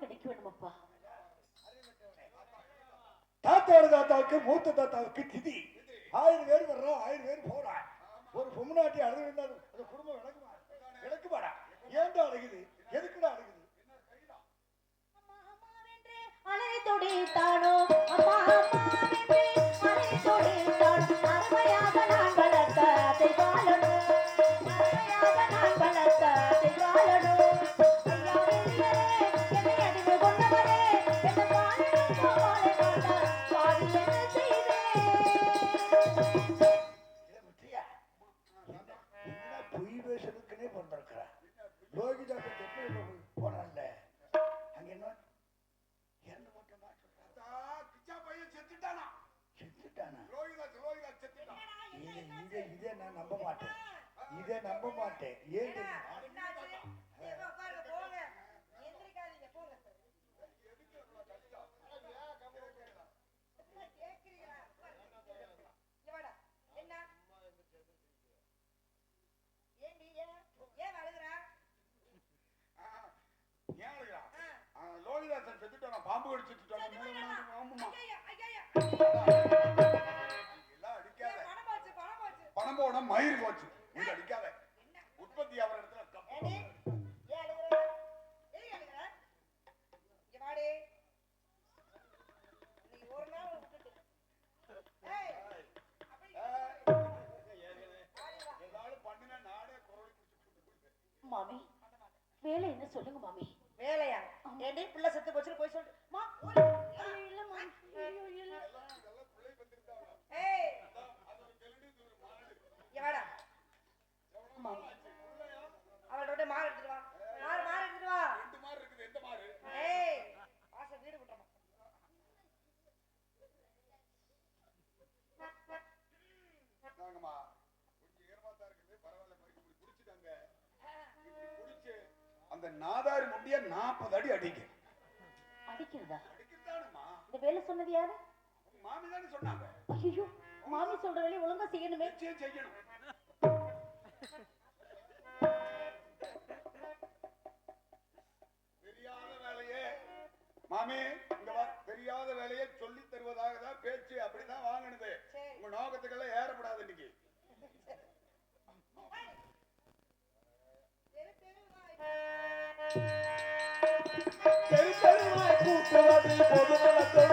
கிடைக்க தாத்தாவோட தாத்தாவுக்கு மூத்த தாத்தாவுக்கு திதி. ஆயிரம் பேர் வர்றோம் ஆயிரம் பேர் போறான் ஒரு பொம்னாட்டி அழுது இருந்தால் அந்த குடும்பம் விளக்குமா விளக்குமாடா. ஏன்டா அழுகுது? எதுக்குடா அழுகுது? அலை தொடித்தானோ அம்மா அம்மாவென்று இதை- இதை- நான் நம்ப மாட்டேன். இதை நம்ப மாட்டேன். ஏன் லோகிதாசன் செத்துட்டானா, பாம்பு கடிச்சிட்டு மேல போனா மயிர் போச்சு. நீங்க அடிக்காத உற்பத்தி ஆகிற இடத்துல மாமி வேலை என்ன சொல்லுங்க மாமி? வேலையா? ஏண்டி? பிள்ளை செத்து போச்சுன்னு போய் சொல்லு மா, ஐயோ, இல்ல மாமி ஐயோ இல்ல ஏய் இங்க வாடா மாமி அவளோட மாறு எடுத்துட்டு வா. மாறு மாறு எடுத்துட்டு வா. ரெண்டு மாறு இருக்குது. எந்த மாறு? ஏய் வாசல் வீடு விட்டுறமா கொஞ்சம் ஏமாத்தா இருக்குது. பரவாயில்ல இப்படி குடிச்சிட்டாங்க இப்படி குடிச்சு அந்த நாதாரி முடிய நாற்பது அடி அடிக்க அடிக்கிறதா? அடிக்கத்தானுமா இந்த வேலை சொன்னது யாரு? மாமி தானே சொன்னாங்க. ஐயோ மாமி சொல்ற வேலையை ஒழுங்கா செய்யணுமே. செய்யணும். தெரியாத வேலையே. மாமி இங்க வா. தெரியாத வேலையை சொல்லி தருவதாக தான் பேச்சு. அப்படிதான் வாங்கினது. உங்க நோக்கத்துக்கெல்லாம் ஏறப்படாது இன்னைக்கு. தெரு தெருவாய் கூட்டுவது பொதுநலத்தோடு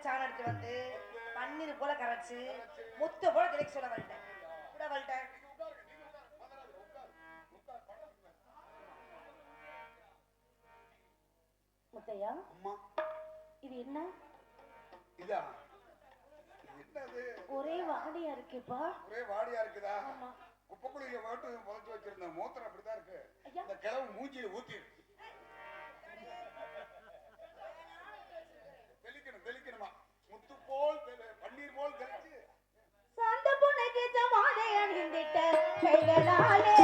சாணம் எடுத்து வந்து பன்னீர் போல கரைச்சு முத்து போல கிடைக்க சொல்ல வரட்டேன் கூட வரட்டேன் முத்தையா அம்மா. இது என்ன? இதா? ஒரே வாடியா இருக்குப்பா. ஒரே வாடியா இருக்குதா? குப்பைக்குழியில வாட்டு புதைச்சு வச்சிருந்த மூத்திரம் அப்படிதான் இருக்கு. இந்த கிழவு மூஞ்சியில ஊத்திருக்கு போல் பன்னீர் போல் தெரிஞ்சு சந்த புனக்கு சமாதையன் கை கைகளாலே.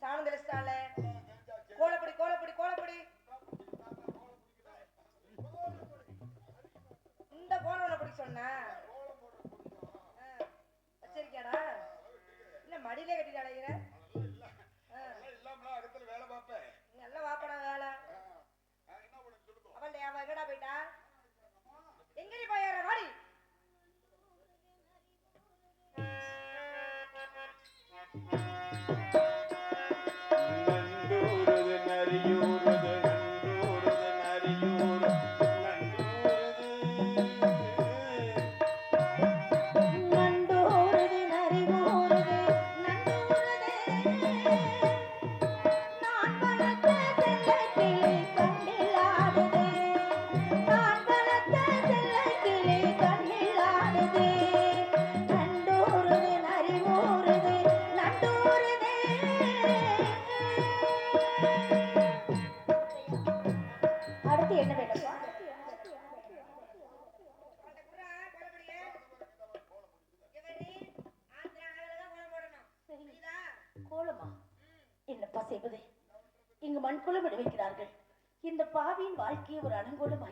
சாணம் தெளிச்சிட்டால கோலப்படி கோலப்படி. இந்த கோலம் பிடிக்க சொன்ன. வச்சிருக்கியாடா? இல்ல மடியிலே கட்டிட்டு அடைகிற భాగ్యవరాణం కూడా మా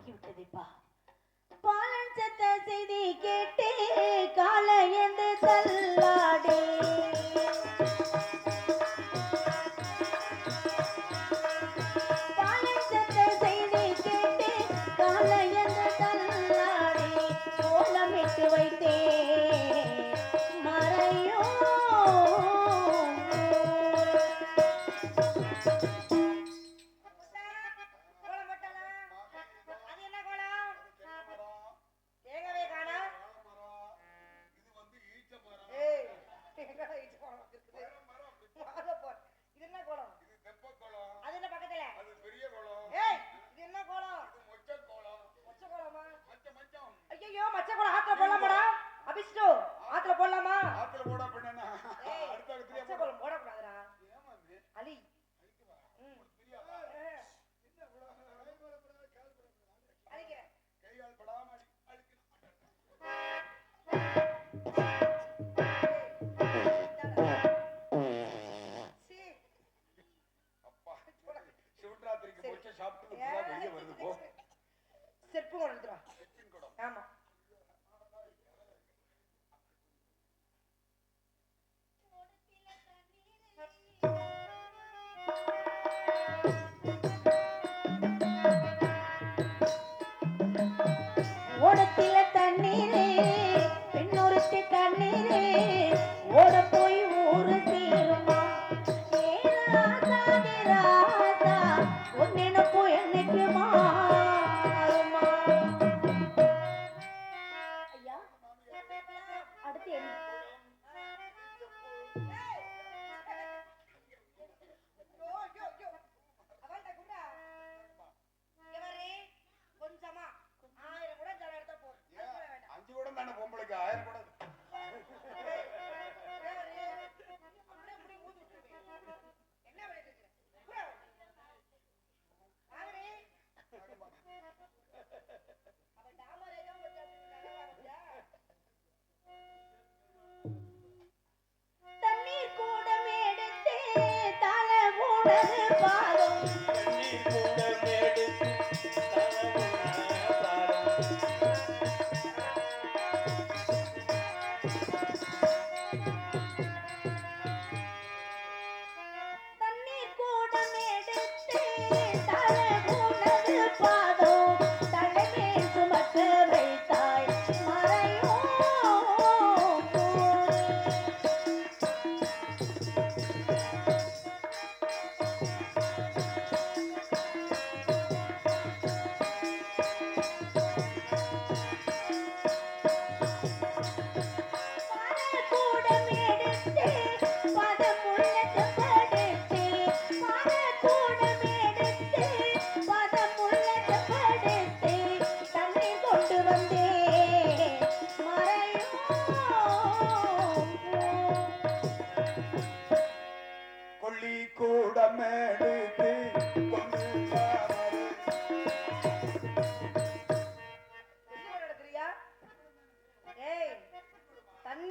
Let me follow.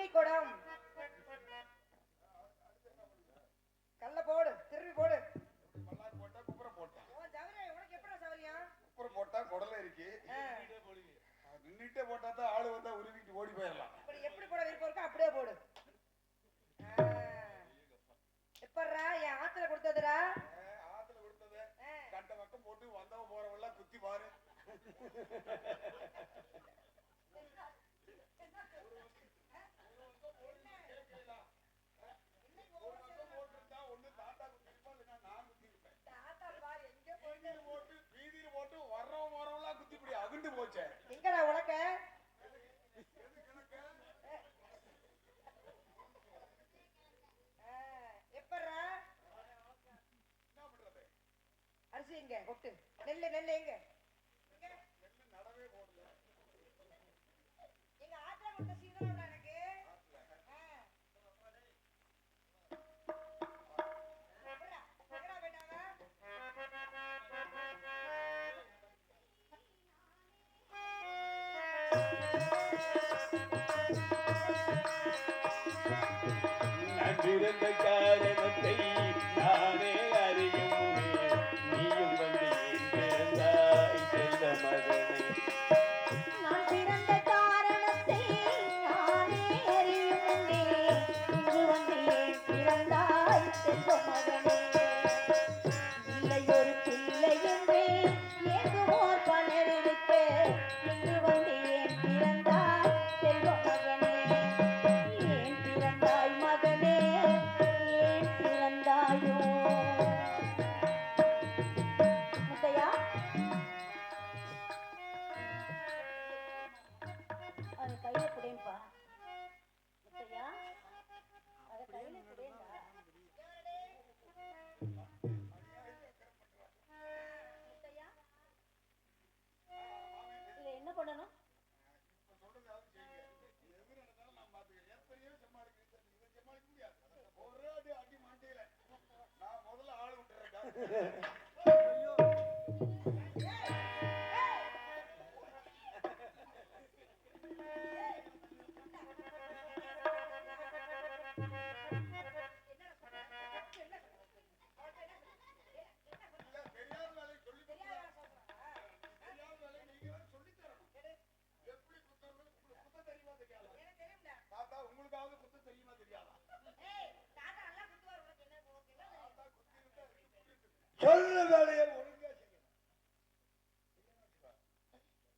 திருப்பி கொடம் கல்ல போடு திருப்பி போடு. போட்டா குடல இருக்கு நின்னுட்டே போட்டா ஆளு வந்தா உருவிட்டு ஓடி போயிடலாம். எப்படி போட விருப்பம் அப்படியே போடு. எப்படா என் ஆத்துல கொடுத்ததுடா? ஆத்துல கொடுத்தது கண்ட பக்கம் போட்டு வந்தவன் போறவெல்லாம் குத்தி பாரு. விழுந்து போச்சே. எங்கடா உனக்கு? கொட்டு. நெல்லு நெல்லு எங்க? நடவே போடல. எங்க ஆட்டை மட்டும் சீக்கிரம் Dude, they got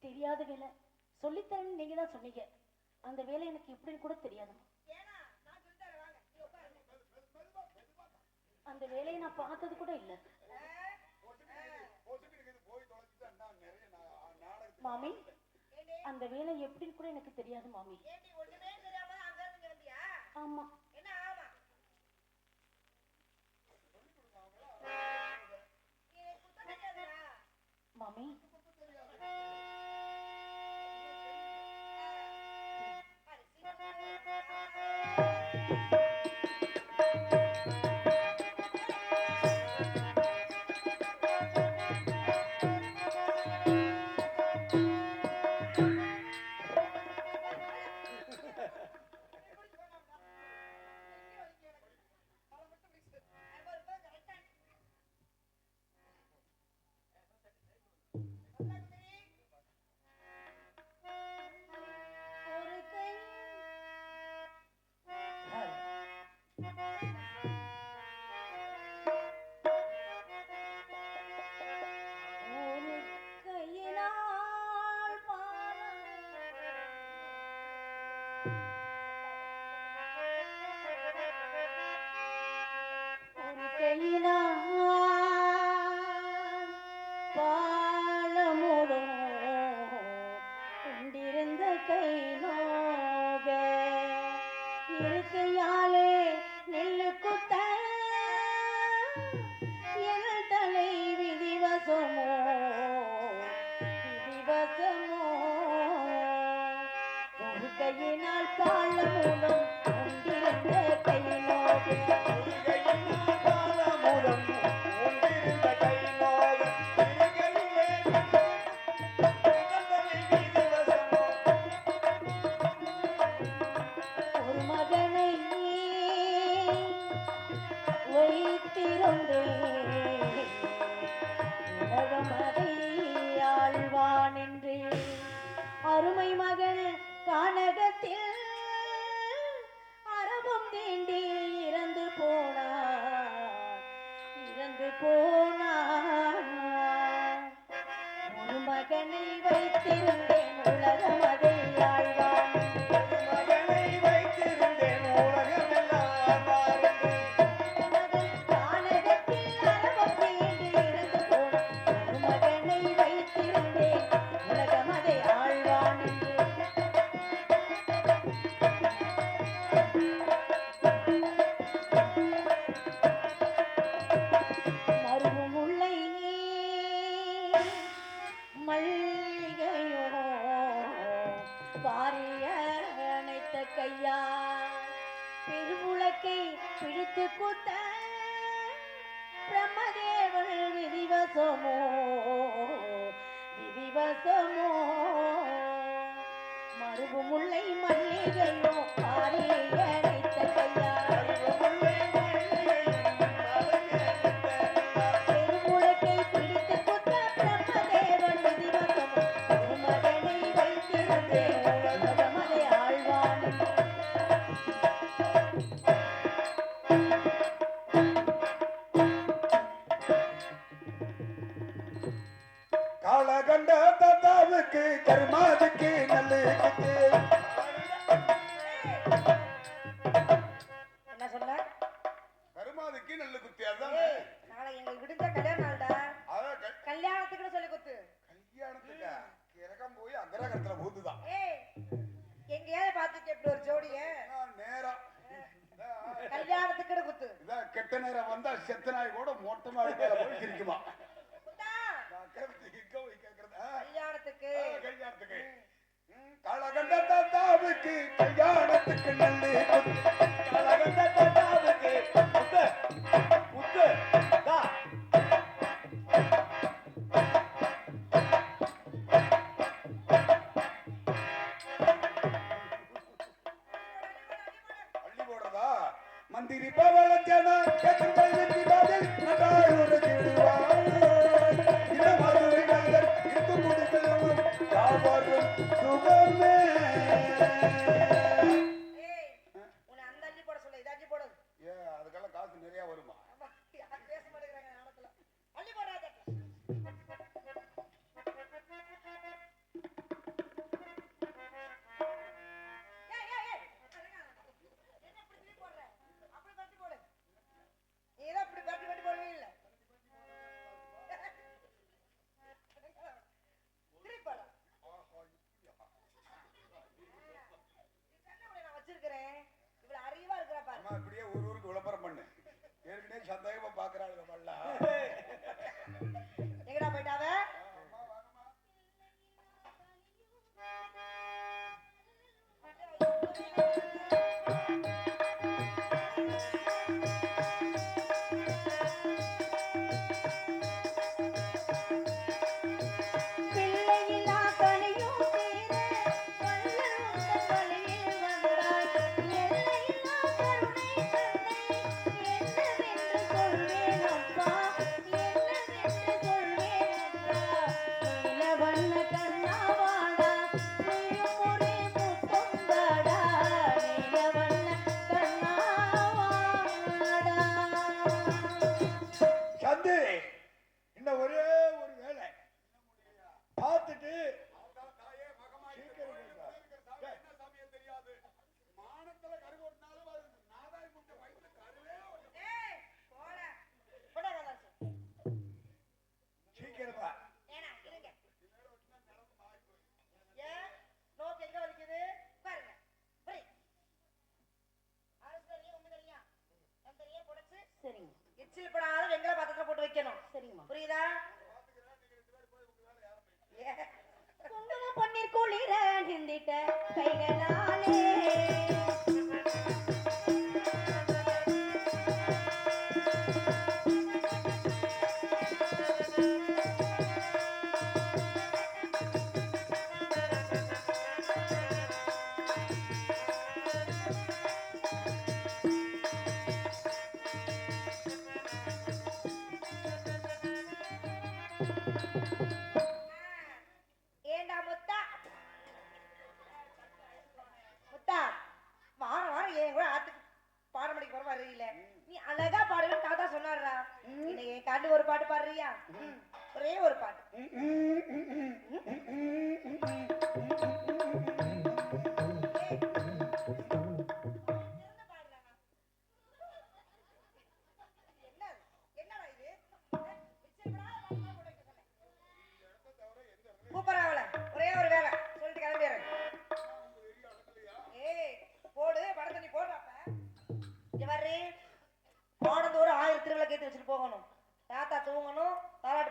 தெரியாத வேலை. சொல்லித்தரேன்னு நீங்க தான் சொன்னீங்க. அந்த வேலை எனக்கு இப்படின்னு கூட தெரியாதுமா வேலையை நான் பார்த்தது கூட இல்ல. மாமி அந்த வேலை எப்படின்னு கூட எனக்கு தெரியாது மாமி. ஆமா. மாமி के कर्मा के नले ಕೊಡೋದಾ ಮಂದಿರಿ ಬವಳ ಜನ ಸುಗಮೇ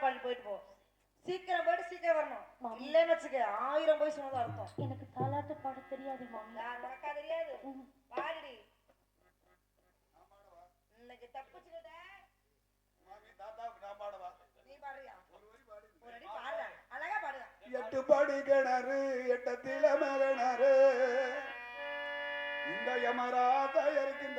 காப்பாளி போயிட்டு போ. சீக்கிரம் போயிட்டு சீக்கிரம் வரணும். இல்லைன்னு வச்சுக்க ஆயிரம் போய் சொன்னதா அர்த்தம். எனக்கு தாலாட்டு பாட தெரியாது உனக்கா தெரியாது? பாடி இன்னைக்கு தப்பிச்சுக்கிட்ட. நீ பாடுறியா? ஒரு அடி பாடுற. எட்டு படி கிணறு எட்டத்தில மரணரு இந்த யமராதா இருக்கும்